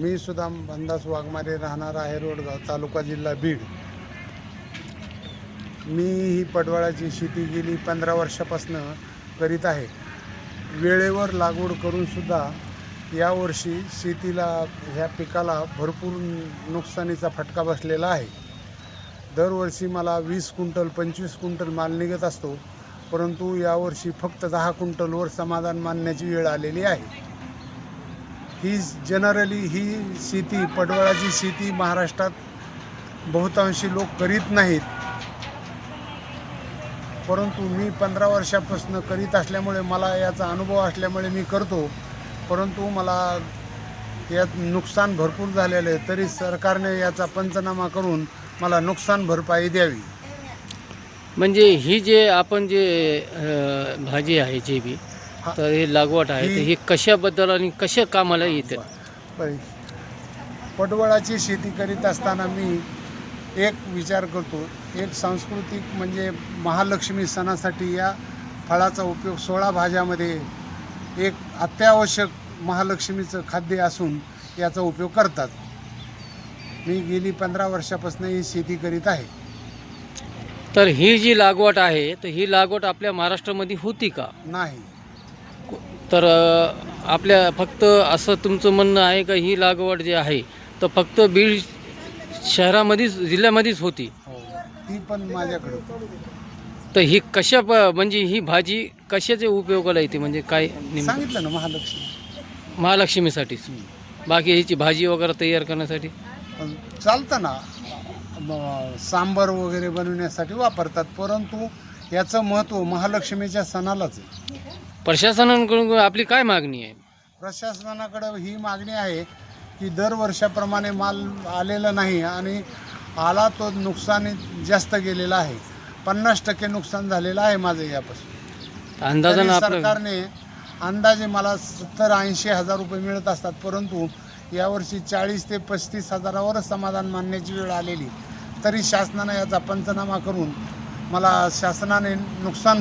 मी सुद्धा बंदास वाघमारे राहणार आहे रोडगाव तालुका जिल्हा बीड. मी ही पडवळाची शेती गेली पंधरा वर्षापासून करीत आहे. वेळेवर लागवड करूनसुद्धा यावर्षी शेतीला ह्या पिकाला भरपूर नुकसानीचा फटका बसलेला आहे. दरवर्षी मला वीस क्विंटल पंचवीस क्विंटल माल निघत असतो परंतु यावर्षी फक्त दहा क्विंटलवर समाधान मानण्याची वेळ आलेली आहे. ही जनरली ही शेती पडवळाची शेती महाराष्ट्रात बहुतांशी लोक करीत नाहीत. परंतु मी पंधरा वर्षापासून करीत असल्यामुळे मला याचा अनुभव असल्यामुळे मी करतो. परंतु मला यात नुकसान भरपूर झालेलं आहे तरी सरकारने याचा पंचनामा करून मला नुकसान भरपाई द्यावी. म्हणजे ही जे आपण जे भाजी आहे जे बी तर हे लागवड आहे. तर ही- कशाबद्दल आणि कशा कामाला येते? बरं. पडवळाची शेती करीत असताना मी एक विचार करतो. एक सांस्कृतिक म्हणजे महालक्ष्मी सणासाठी या फळाचा उपयोग सोळा भाज्यामध्ये एक अत्यावश्यक महालक्ष्मीचं खाद्य असून याचा उपयोग करतात. मी गेली पंधरा वर्षापासून ही शेती करीत आहे. तर ही जी लागवड आहे तर ही लागवड आपल्या महाराष्ट्रामध्ये होती का? नाही. तर आपल्या फक्त असं तुमचं म्हणणं आहे का ही लागवड जी आहे तर फक्त बीड शहरामध्येच जिल्ह्यामध्येच होती. हो ती पण माझ्याकडं. तर ही कशा प- म्हणजे ही भाजी कशाच्या उपयोगाला येते म्हणजे काय नेमकं? सांगितलं ना महालक्ष्मी. महालक्ष्मीसाठीच बाकी ह्याची भाजी वगैरे तयार करण्यासाठी? पण चालतं ना म- सांबर वगैरे बनवण्यासाठी वापरतात परंतु याचं महत्त्व महालक्ष्मीच्या सणालाच आहे. प्रशासनाकडून आपली काय मागणी आहे? प्रशासनाकडं ही मागणी आहे की दरवर्षाप्रमाणे माल आलेला नाही आणि आला तो नुकसानी जास्त गेलेला आहे. पन्नास टक्के नुकसान झालेलं आहे माझं यापासून. अंदाजानं तरी आपलं सरकारने अंदाजे मला सत्तर ऐंशी हजार रुपये मिळत असतात परंतु यावर्षी चाळीस ते पस्तीस हजारावरच समाधान मानण्याची वेळ आलेली. तरी शासनाने याचा पंचनामा करून मला शासनाने नुकसान